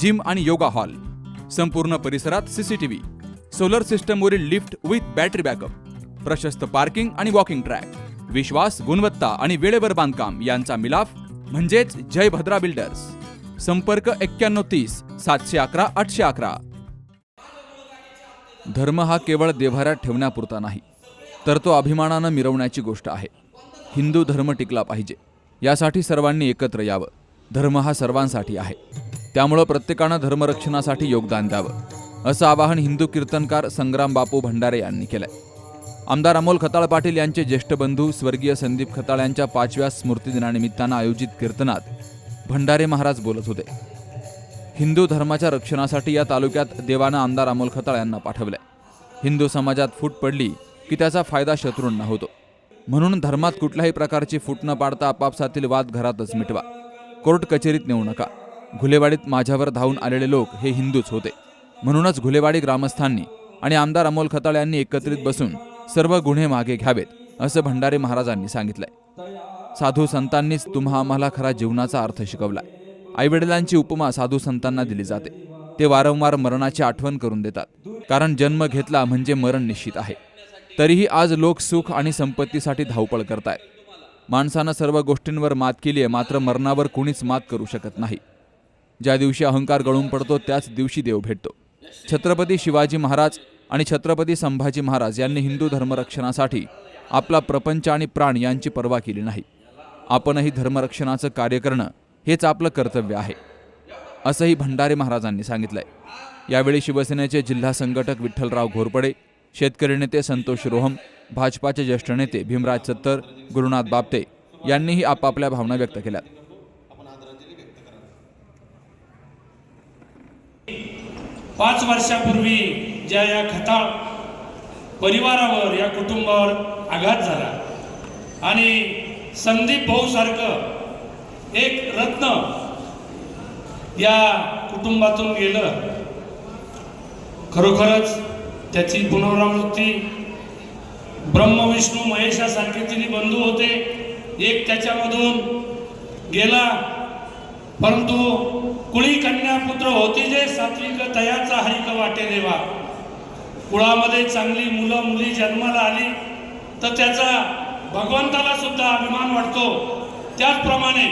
Gym आणि yoga hall. संपूर्ण परिसरात सीसीटीव्ही सोलर सिस्टमवरील लिफ्ट विथ बॅटरी बॅकअप. प्रशस्त पार्किंग आणि वॉकिंग ट्रॅक. विश्वास गुणवत्ता आणि वेळेवर बांधकाम यांचा मिलाफ म्हणजेच जय भद्रा बिल्डर्स. संपर्क एक्क्याण्णव तीस सातशे अकरा आठशे अकरा. धर्म हा केवळ देव्हाऱ्यात ठेवण्यापुरता नाही तर तो अभिमानानं मिरवण्याची गोष्ट आहे. हिंदू धर्म टिकला पाहिजे. यासाठी सर्वांनी एकत्र यावं. धर्म हा सर्वांसाठी आहे. त्यामुळं प्रत्येकानं धर्मरक्षणासाठी योगदान द्यावं असं आवाहन हिंदू कीर्तनकार संग्राम बापू भंडारे यांनी केलंय. आमदार अमोल खताळ पाटील यांचे ज्येष्ठ बंधू स्वर्गीय संदीप खताळ यांच्या पाचव्या स्मृतिदिनानिमित्तानं आयोजित कीर्तनात भंडारे महाराज बोलत होते. हिंदू धर्माच्या रक्षणासाठी या तालुक्यात देवानं आमदार अमोल खताळ यांना पाठवलंय. हिंदू समाजात फूट पडली की त्याचा फायदा शत्रूंना होतो. म्हणून धर्मात कुठल्याही प्रकारची फूट न पाडता आपापसातील वाद घरातच मिटवा. कोर्ट कचेरीत नेऊ नका. घुलेवाडीत माझ्यावर धावून आलेले लोक हे हिंदूच होते. म्हणूनच घुलेवाडी ग्रामस्थांनी आणि आमदार अमोल खताळ यांनी एकत्रित बसून सर्व गुन्हे मागे घ्यावेत असं भंडारे महाराजांनी सांगितलंय. साधू संतांनीच तुम्हा आम्हाला खरा जीवनाचा अर्थ शिकवलाय आईवडिलांची उपमा साधू संतांना दिली जाते. ते वारंवार मरणाची आठवण करून देतात. कारण जन्म घेतला म्हणजे मरण निश्चित आहे. तरीही आज लोक सुख आणि संपत्तीसाठी धावपळ करतायत. माणसानं सर्व गोष्टींवर मात केली आहे मात्र मरणावर कुणीच मात करू शकत नाही. ज्या दिवशी अहंकार गळून पडतो त्याच दिवशी देव भेटतो. छत्रपती शिवाजी महाराज आणि छत्रपती संभाजी महाराज यांनी हिंदू धर्मरक्षणासाठी आपला प्रपंच आणि प्राण यांची पर्वा केली नाही. आपणही धर्मरक्षणाचं कार्य करणं हेच आपलं कर्तव्य आहे असंही भंडारे महाराजांनी सांगितलंय. यावेळी शिवसेनेचे जिल्हा संघटक विठ्ठलराव घोरपडे शेतकरी नेते संतोष रोहम भाजपाचे ज्येष्ठ नेते भीमराज सत्तर गुरुनाथ बापते यांनीही आपापल्या भावना व्यक्त केल्या पाच वर्षापूर्वी ज्या या खताळ परिवारावर या कुटुंबावर आघात झाला. आणि संदीप भाऊसारखं एक रत्न या कुटुंबातून गेलं. खरोखरच त्याची पुनरावृत्ती ब्रह्मविष्णू महेशासारखे तिने बंधू होते. एक त्याच्यामधून गेला. परंतु कुळी कन्या पुत्र होती जे सात्विक तयाचा हरिक वाटे देवा. कुळामध्ये चांगली मुलं मुली जन्माला आली तर त्याचा भगवंताला सुद्धा अभिमान वाटतो. त्याचप्रमाणे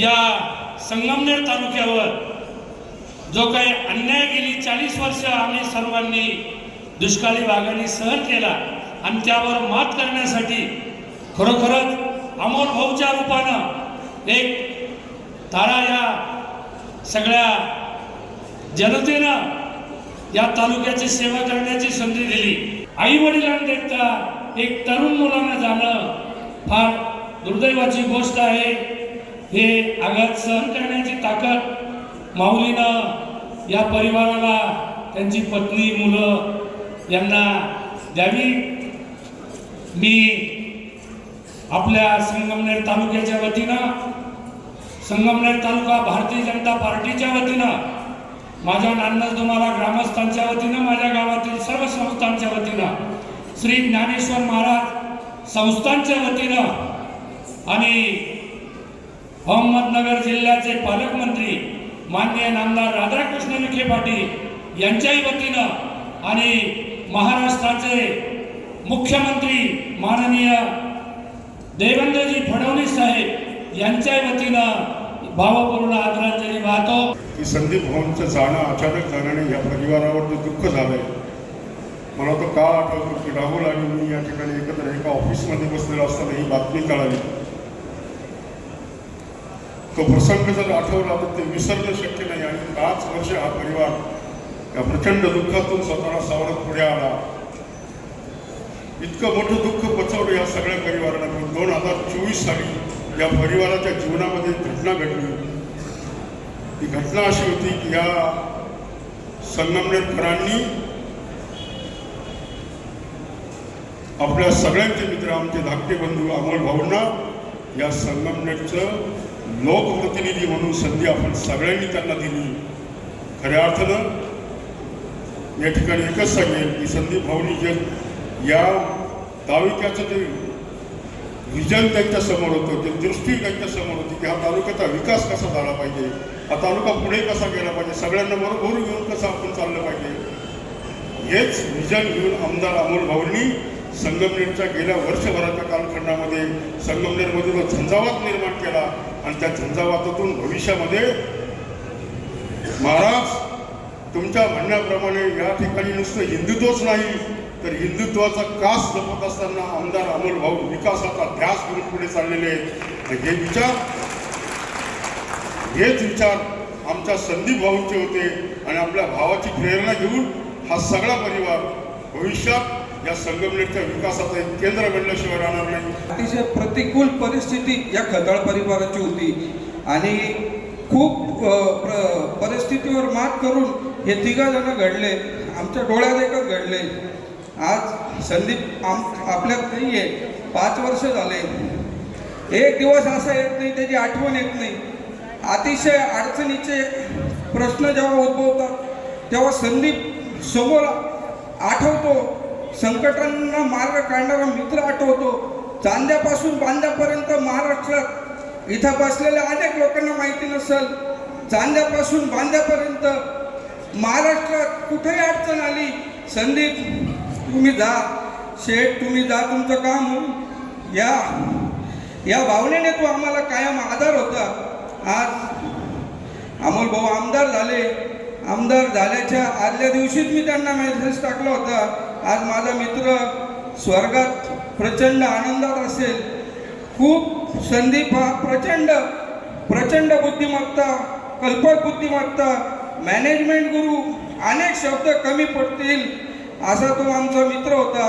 या संगमनेर तालुक्यावर जो काही अन्याय गेली चाळीस वर्ष आम्ही सर्वांनी दुष्काळी भागाने सहन केला आणि त्यावर मात करण्यासाठी खरोखरच अमोल भाऊच्या रूपानं एक तारा या सगळ्या जनतेनं या तालुक्याची सेवा करण्याची संधी दिली. आई वडिलांकरिता एक तरुण मुलांना जाणं फार दुर्दैवाची गोष्ट आहे. हे आघात सहन करण्याची ताकद माऊलीनं या परिवाराला त्यांची पत्नी मुलं यांना द्यावी. मी आपल्या संगमनेर तालुक्याच्या वतीनं संगमनेर तालुका भारतीय जनता पार्टीच्या वतीनं माझ्या नांदस तुम्हाला ग्रामस्थांच्या वतीनं माझ्या गावातील सर्व संस्थांच्या वतीनं श्री ज्ञानेश्वर महाराज संस्थांच्या वतीनं आणि अहमदनगर जिल्ह्याचे पालकमंत्री माननीय नामदार राधाकृष्ण विखे पाटील यांच्याही वतीनं आणि महाराष्ट्राचे मुख्यमंत्री माननीय देवेंद्रजी फडणवीस साहेब यांच्या वतीनं भावपूर्ण आदरांजली वाहतो. की संदीप भाऊंचं जाणं अचानक जाण्याने या परिवारावर दुःख झालंय. मला तो का आठवतो की राहुल आणि मी या ठिकाणी एकत्र एका ऑफिसमध्ये बसलेलो असताना ही बातमी कळाली. तो प्रसंग जर आठवला तर ते विसरणं शक्य नाही आणि पाच वर्ष हा परिवार या प्रचंड दुःखातून स्वतःला सावरत पुढे आला. इतकं मोठं दुःख पचवलं या सगळ्या परिवाराला. पण दोन हजार चोवीस साली या परिवाराच्या जीवनामध्ये घटना घडली. ती घटना अशी होती की या संगमनेरकरांनी आपल्या सगळ्यांचे मित्र आमचे धाकटे बंधू अमोल भाऊंना या संगमनेरचं लोकप्रतिनिधी म्हणून संधी आपण सगळ्यांनी त्यांना दिली. खऱ्या अर्थानं या ठिकाणी एकच सांगेल की संदीप भाऊनी जे या तालुक्याचं जे विजन त्यांच्यासमोर होतं ते दृष्टी त्यांच्यासमोर होती की हा तालुक्याचा विकास कसा झाला पाहिजे हा तालुका पुढे कसा गेला पाहिजे सगळ्यांना बरोबर घेऊन कसं आपण चाललं पाहिजे? हेच विजन घेऊन आमदार अमोल भाऊंनी संगमनेरच्या गेल्या वर्षभराच्या कालखंडामध्ये संगमनेरमध्ये जो झंझावात निर्माण केला आणि त्या झंझावातातून भविष्यामध्ये महाराज तुमच्या म्हणण्याप्रमाणे या ठिकाणी नुसतं हिंदुत्वच नाही. तर हिंदुत्वाचा कास जपत असताना आमदार अमोल भाऊ विकासाचा ध्यास घेऊन पुढे चाललेले आहेत. हे विचार हेच विचार आमच्या संदीप भाऊंचे होते आणि आपल्या भावाची प्रेरणा घेऊन हा सगळा परिवार भविष्यात या संगमनेरच्या विकासाचं एक केंद्र बनल्याशिवाय राहणार नाही. अतिशय प्रतिकूल परिस्थिती या खताळ परिवाराची होती. आणि खूप प्र- परिस्थितीवर मात करून हे तिघा जण घडले. आमच्या डोळ्यात एकच घडले. आज संदीप आम आपल्यात नाही आहे पाच वर्ष झाले. एक दिवस असा येत नाही त्याची आठवण येत नाही. अतिशय अडचणीचे प्रश्न जेव्हा उद्भवतात तेव्हा संदीप समोर आठवतो. संकटांना मार्ग काढणारा मित्र आठवतो. चांद्यापासून बांद्यापर्यंत महाराष्ट्रात इथं बसलेल्या अनेक लोकांना माहिती नसेल चांद्यापासून बांद्यापर्यंत महाराष्ट्रात कुठेही अडचण आली संदीप तुम्ही जा. शेठ तुम्ही जा तुमचं काम. होईल या. या भावनेने तो आम्हाला कायम आधार होता. आज अमोल भाऊ आमदार झाले. आमदार झाल्याच्या आदल्या दिवशीच मी त्यांना मेसेज टाकला होता. आज माझा मित्र स्वर्गात प्रचंड आनंदात असेल. खूप संदीप हा प्रचंड प्रचंड बुद्धिमत्ता कल्पक बुद्धिमत्ता मॅनेजमेंट गुरु अनेक शब्द कमी पडतील. असा तो आमचा मित्र होता.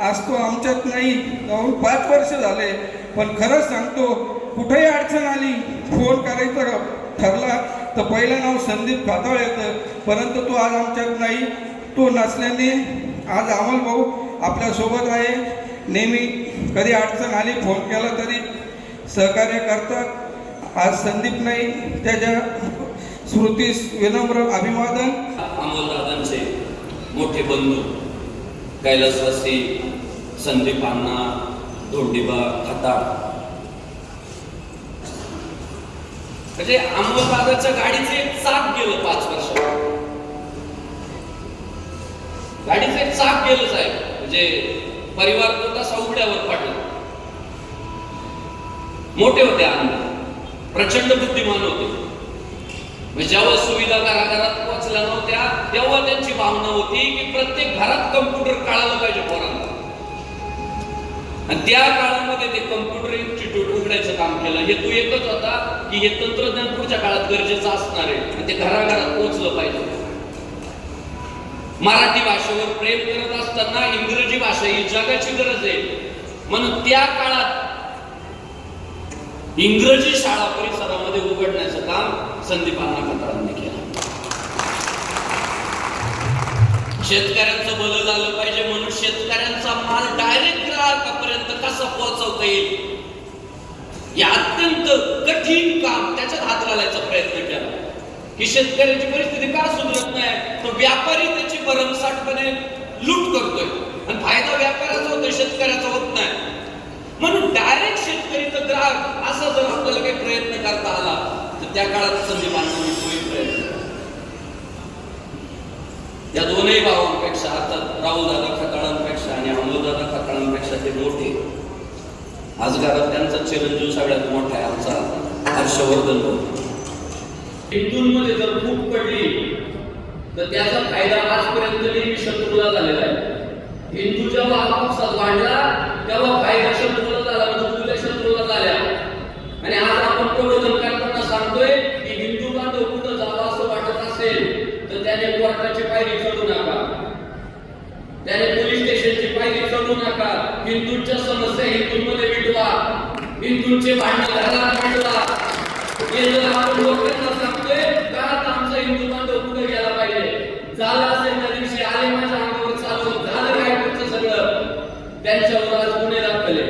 आज तो आमच्यात नाही. जवळ पाच वर्ष झाले. पण खरंच सांगतो कुठेही अडचण आली फोन करायचा ठरला तर पहिलं नाव संदीप खाताळ येतं. परंतु तो आज आमच्यात नाही. तो नसल्याने आज अमोल भाऊ आपल्यासोबत आहे. नेहमी कधी अडचण आली फोन केला तरी सहकार्य करतात. आज संदीप नाही. त्याच्या स्मृतीस विनम्र अभिवादन. अमोलदादांचे मोठे बंधू कैलासवासी संदीप अण्णा धोंडीबा खाता. म्हणजे अमोलदादाच्या गाडीचे चाक गेलं पाच वर्ष गाडीचं एक चाक गेलं साहेब. म्हणजे परिवार तो तसा उघड्यावर पडला. मोठे होते अण्णा प्रचंड बुद्धिमान होते. जेव्हा सुविधा घराघरात पोहोचल्या नव्हत्या तेव्हा त्यांची भावना होती की प्रत्येक घरात कम्प्युटर काढायला पाहिजे पोरांना. आणि त्या काळामध्ये ते कम्प्युटर इन्स्टिट्यूट उघडायचं काम केलं. हेतू एकच होता की हे तंत्रज्ञान पुढच्या काळात गरजेचं असणार आहे आणि ते घराघरात पोहोचलं पाहिजे. मराठी भाषेवर प्रेम करत असताना इंग्रजी भाषा ही जगाची गरज आहे. म्हणून त्या काळात इंग्रजी शाळा परिसरामध्ये उघडण्याचं काम संदीपांना कतारांनी केला. शेतकऱ्यांचं भलं झालं पाहिजे म्हणून शेतकऱ्यांचा माल डायरेक्ट ग्राहकापर्यंत कसा पोहोचवता येईल? या अत्यंत कठीण काम त्याच्यात हात घालायचा प्रयत्न केला. की शेतकऱ्याची परिस्थिती का सुधरत नाही? तो व्यापारी त्याची भरमसाठपणे लूट करतोय. आणि फायदा व्यापाऱ्याचा होतोय शेतकऱ्याचा होत नाही. म्हणून डायरेक्ट शेतकरी तर ग्राहक असा जर आपल्याला काही प्रयत्न करता आला त्या काळात संधी बांधणी तोही प्रयत्न. या दोनही भावांपेक्षा अर्थात राहुलदादा खताळांपेक्षा आणि अमोलदादा खताळांपेक्षा ते मोठे. आज घरात त्यांचा चिरंजीव सगळ्यात मोठा आहे आमचा हर्षवर्धन भाऊ. हिंदूंमध्ये जर फूट पडली तर त्याचा फायदा आजपर्यंत नेहमी शत्रूला झालेला आहे. हिंदू जेव्हा आपापसात वाढला तेव्हा फायदा शत्रू झाला म्हणजे तुझ्या शत्रूला झाल्या आणि आज आपण प्रबोधन करताना सांगतोय की हिंदू बांधव कुठं जावं असं वाटत असेल तर त्याने कोर्टाची पायरी चढू नका त्याने पोलीस स्टेशनची पायरी चढू नका हिंदूंच्या समस्या हिंदूंमध्ये मिटवा. हिंदूंचे भांडण घरात मांडवा हे जर आपण लोकांना सांगतोय तर हिंदू बांधव कुठे गेला पाहिजे? झाला असेल त्या दिवशी आले माझ्या अंगावर चालून झालं काय पुढचं सगळं त्यांच्यावर आज गुन्हे दाखले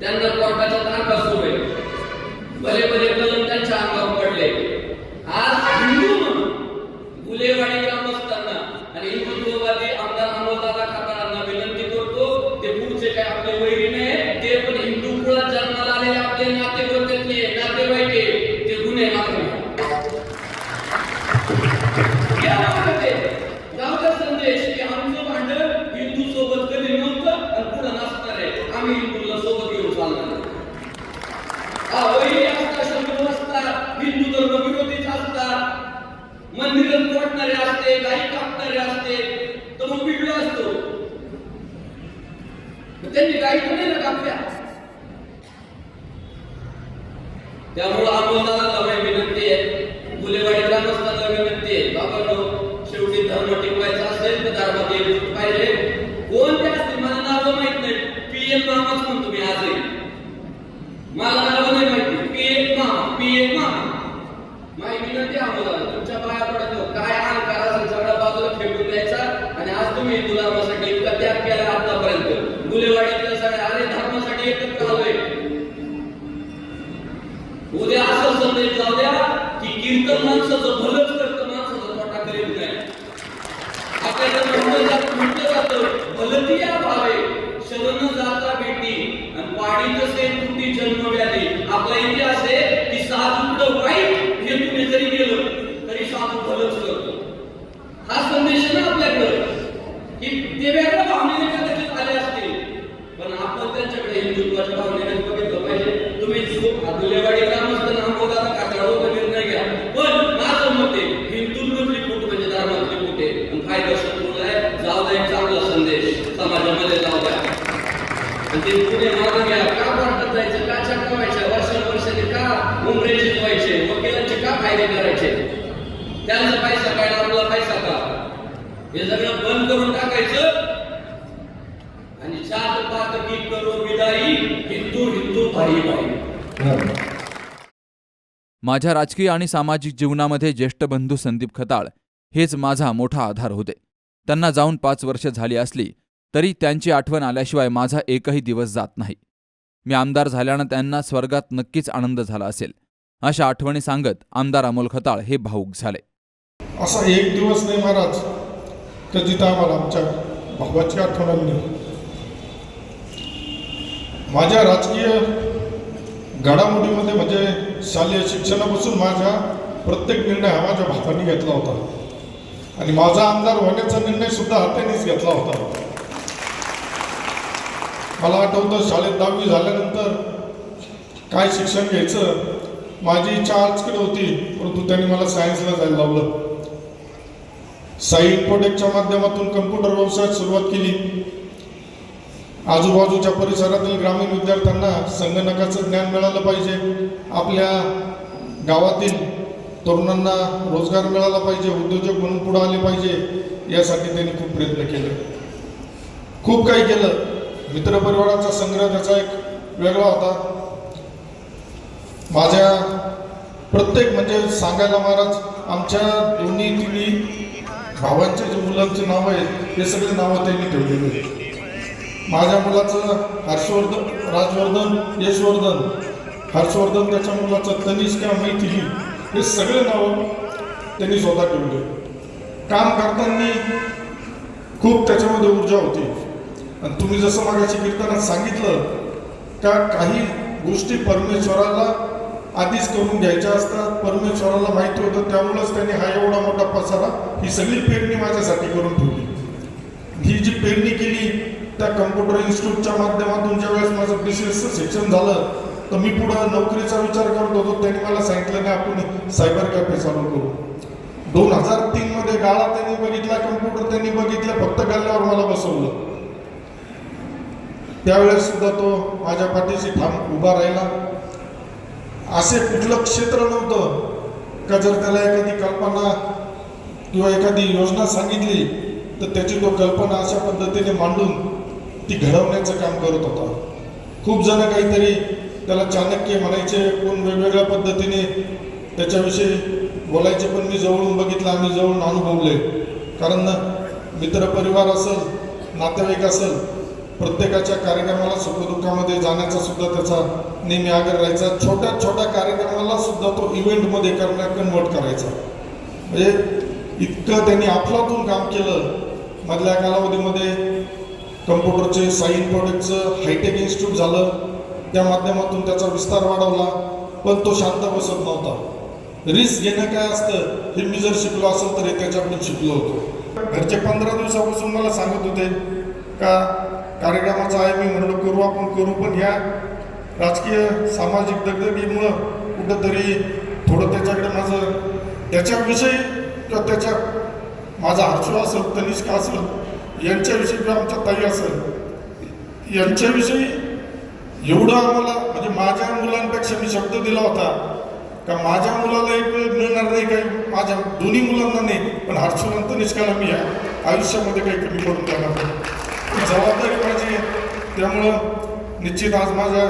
त्यांना कोर्टाच्या तारखा सुरू आहे भले भले कलम त्यांच्या अंगावर पडले आज हिंदू म्हणून गुलेवाडी ग्रामस्थांना आणि हिंदुत्ववादी आमदार अमोलदादा खाताळांना विनंती करतो ते पुढचे काय आपले वैरी नाही ते पण हिंदू कुळात जन्माला आलेले आपले नातेवाईकातले नातेवाईक आहे, ते गुन्हे मागे या मागे गावचा संदेश की आमचं भांडण हिंदू सोबत कधी नव्हतं आणि पुढे नसणार आहे आम्ही हिंदूला सोबत घेऊन चालणार आहे. हा, वैरी असता शत्रू असता हिंदू धर्म विरोधीच असता मंदिरात तोडणारे असते गाई कापणारे असते तर मग बिघडलो असतो मग त्यांनी काही तर ना कापल्या त्यामुळं अमोलदाराला विनंती आहे गुलेवाडी ग्रामस्थांना विनंती आहे बाबांनो शेवटी धर्म टिकवायचा असेल तर धर्मात पाहिजे. कोणते असतील मला नाव माहीत नाही पीएल मामाच म्हणतो मी आजही मला नाव नाही माहिती पी एक मामा पी एक मामा माझी विनंती आम्हाला तुमच्या पाया पडतो काय अहंकार असेल सगळ्या बाजूला फेकून द्यायचा आणि आज तुम्ही गुलामासाठी इतका त्याग केला आतापर्यंत गुलेवाडीतल्या सगळ्या अरे धर्मासाठी एकत्र आलोय उद्या असं संदेश जाऊ द्या की कीर्तन माणसाचं भलंच करतं माणसाचा तोटा करीत नाही. आपल्याला म्हटलं जात म्हटलं जातं भलतिया भावे. शरण जाता भेटी आणि पाडी तसे तुटी जन्म व्याधी आपला इतिहास आहे की साधू वाईट हे तुम्ही जरी गेलं तरी साधू भलंच करतो. हा संदेश आहे ना आपल्याकडे की ते वेगळ्या भावनेने कदाचित आले असतील पण आपण त्यांच्याकडे हिंदुत्वाच्या भावनेने बघितलं पाहिजे तुम्ही गुलेवाडी ग्रामस्थ नामोदाचा काटाळूचा निर्णय घ्या पण माझं मत आहे हिंदूंमधली फूट म्हणजे धर्मातली फूट आहे आणि फायदा शत्रूला आहे जाऊ द्या एक चांगला संदेश समाजामध्ये जाऊ द्या आणि ते पुढे मागं घ्या का वाटत जायचं का चटकावायचं वर्षानुवर्षाने का उमरे जिंकवायचे वकिलांचे का फायदे करायचे त्यांचा पैसा काय आणि आपला पैसा का हे सगळं बंद करून टाकायचं आणि जात पात की करो विदाई हिंदू हिंदू भाई भाई माझ्या राजकीय आणि सामाजिक जीवनामध्ये ज्येष्ठ बंधू संदीप खताळ हेच माझा मोठा आधार होते. त्यांना जाऊन पाच वर्ष झाली असली तरी त्यांची आठवण आल्याशिवाय माझा एकही दिवस जात नाही. मी आमदार झाल्यानं त्यांना स्वर्गात नक्कीच आनंद झाला असेल अशा आठवणी सांगत आमदार अमोल खताळ हे भाऊक झाले. असा एक दिवस नाही महाराज तर जिथं आम्हाला आमच्या भावाची आठवण माझ्या राजकीय घडामोडीमध्ये म्हणजे शालेय शिक्षणापासून माझ्या प्रत्येक निर्णय हा माझ्या भावाने घेतला होता. आणि माझा आमदार होण्याचा निर्णय सुद्धा हातानेच घेतला होता. मला आठवतं शाळेत दहावी झाल्यानंतर काय शिक्षण घ्यायचं? माझी इच्छा आजकडे होती परंतु त्यांनी मला सायन्सला जायला लावलं. साई इन्फोटेकच्या माध्यमातून कम्प्युटर व्यवसायात सुरुवात केली. आजूबाजूच्या परिसरातील ग्रामीण विद्यार्थ्यांना संगणकाचं ज्ञान मिळालं पाहिजे. आपल्या गावातील तरुणांना रोजगार मिळाला पाहिजे उद्योजक म्हणून पुढे आले पाहिजे यासाठी त्यांनी खूप प्रयत्न केले. खूप काही केलं. मित्रपरिवाराचा संग्रह त्याचा एक वेगळा होता. माझ्या प्रत्येक म्हणजे सांगायला महाराज आमच्या दोन्ही तिन्ही भावांचे जे मुलांचे नावं आहेत ते सगळे नावं त्यांनी ठेवलेली आहेत. माझ्या मुलाचं हर्षवर्धन राजवर्धन यशवर्धन हर्षवर्धन त्याच्या मुलाचं तनिष्का मैथिली हे सगळे नावं त्यांनी स्वतः ठेवले काम करताना खूप त्याच्यामध्ये ऊर्जा होती. आणि तुम्ही जसं मागाशी कीर्तनात सांगितलं का काही गोष्टी परमेश्वराला आधीच करून घ्यायच्या असतात परमेश्वराला माहिती होतं त्यामुळंच त्यांनी हा एवढा मोठा पसारा ही सगळी पेरणी माझ्यासाठी करून ठेवली. ही जी पेरणी केली त्या कम्प्युटर इन्स्टिट्यूटच्या माध्यमातून ज्या वेळेस माझं बी सी एसचं शिक्षण झालं तर मी पुढं नोकरीचा विचार करत होतो. त्यांनी मला सांगितलं नाही आपण सायबर कॅफे चालू करू? दोन हजार तीन मध्ये गाळा त्यांनी बघितला कम्प्युटर त्यांनी बघितलं फक्त गल्ल्यावर मला बसवलं. त्यावेळेस सुद्धा तो माझ्या पाठीशी ठाम उभा राहिला. असे कुठलं क्षेत्र नव्हतं का जर त्याला एखादी कल्पना किंवा एखादी योजना सांगितली तर त्याची तो कल्पना अशा पद्धतीने मांडून ती घडवण्याचं काम करत होता. खूप जण काहीतरी त्याला चाणक्य म्हणायचे कोण वेगवेगळ्या पद्धतीने त्याच्याविषयी बोलायचे पण मी जवळून बघितलं आम्ही जवळून अनुभवले. कारण मित्रपरिवार असेल नातेवाईक असेल प्रत्येकाच्या कार्यक्रमाला सुखदुःखामध्ये जाण्याचा सुद्धा त्याचा नेहमी आग्रह राहायचा. छोट्या छोट्या कार्यक्रमाला सुद्धा तो इव्हेंटमध्ये करण्या कन्वर्ट करायचा. म्हणजे इतकं त्यांनी अफलातून काम केलं. मधल्या कालावधीमध्ये कम्प्युटरचे साईन प्रोडक्टचं हायटेक इन्स्टिट्यूट झालं. त्या माध्यमातून त्याचा विस्तार वाढवला पण तो शांत बसत नव्हता. रिस्क घेणं काय असतं हे मी जर शिकलो असेल तर हे त्याच्याकडून शिकलो होतो. घरचे पंधरा दिवसापासून मला सांगत होते का कार्यक्रमाचं आहे मी म्हणलो करू आपण करू पण ह्या राजकीय सामाजिक दगदगीमुळं कुठंतरी थोडं त्याच्याकडे माझं त्याच्याविषयी किंवा त्याच्या माझा हर्षू असेल तनिष्का असेल यांच्याविषयी जो आमच्या ताई असेल. यांच्याविषयी एवढं आम्हाला म्हणजे माझ्या मुलांपेक्षा मी शब्द दिला होता का माझ्या मुलाला एक वेळ मिळणार नाही काही? माझ्या दोन्ही मुलांना नाही पण हर्षवंत निष्काला मी या. आयुष्यामध्ये काही कमी करून देणार नाही. जबाबदारी माझी त्यामुळं निश्चित आज माझ्या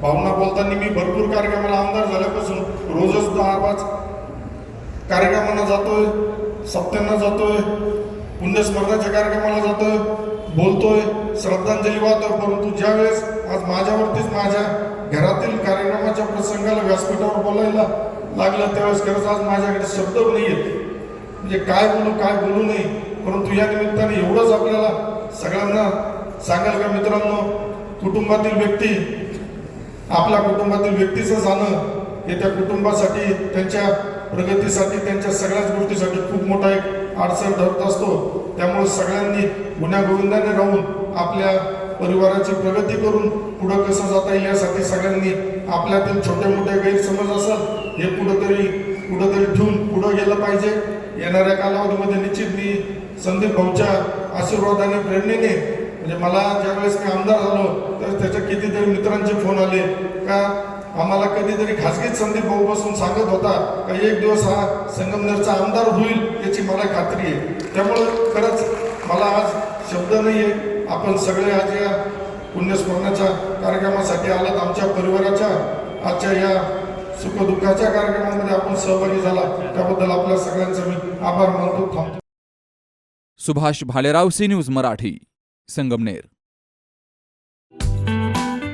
भावना बोलताना मी भरपूर कार्यक्रमाला आमदार झाल्यापासून रोजच दहा पाच कार्यक्रमांना जातोय सप्त्यांना जातोय. पुण्यस्मरणाच्या कार्यक्रमाला जातोय बोलतोय श्रद्धांजली वाहतो परंतु ज्यावेळेस आज माझ्यावरतीच माझ्या घरातील कार्यक्रमाच्या प्रसंगाला व्यासपीठावर बोलायला लागलं त्यावेळेस खरंच आज माझ्याकडे शब्द नाही आहेत म्हणजे काय बोलू काय बोलू नाही परंतु या निमित्ताने एवढंच आपल्याला सगळ्यांना सांगाल का मित्रांनो कुटुंबातील व्यक्ती आपल्या कुटुंबातील व्यक्तीचं जाणं हे त्या कुटुंबासाठी त्यांच्या प्रगतीसाठी त्यांच्या सगळ्याच गोष्टीसाठी खूप मोठा एक अडचण धरत असतो त्यामुळे सगळ्यांनी गुण्यागोविंदाने राहून आपल्या परिवाराची प्रगती करून पुढं कसं जाता येईल यासाठी सगळ्यांनी आपल्यातील छोटे मोठे गैरसमज असेल हे कुठंतरी कुठंतरी ठेवून पुढं गेलं पाहिजे. येणाऱ्या कालावधीमध्ये निश्चित मी संदीप भाऊच्या आशीर्वादाने प्रेरणेने म्हणजे मला ज्यावेळेस मी आमदार झालो तर त्याच्या कितीतरी मित्रांचे फोन आले. का आम्हाला कधीतरी खासगीत संदीप भाऊ बसून सांगत होता का एक दिवस हा संगमनेरचा आमदार होईल याची मला खात्री आहे. त्यामुळं खरंच मला आज शब्द नाही आहे आपण सगळे आज या पुण्यस्मरणाच्या कार्यक्रमासाठी आलात. आमच्या परिवाराच्या आजच्या या सुखदुःखाच्या कार्यक्रमामध्ये आपण सहभागी झाला. त्याबद्दल आपल्या सगळ्यांचा मी आभार मानतो. थांबतो सुभाष भालेराव सी न्यूज मराठी संगमनेर.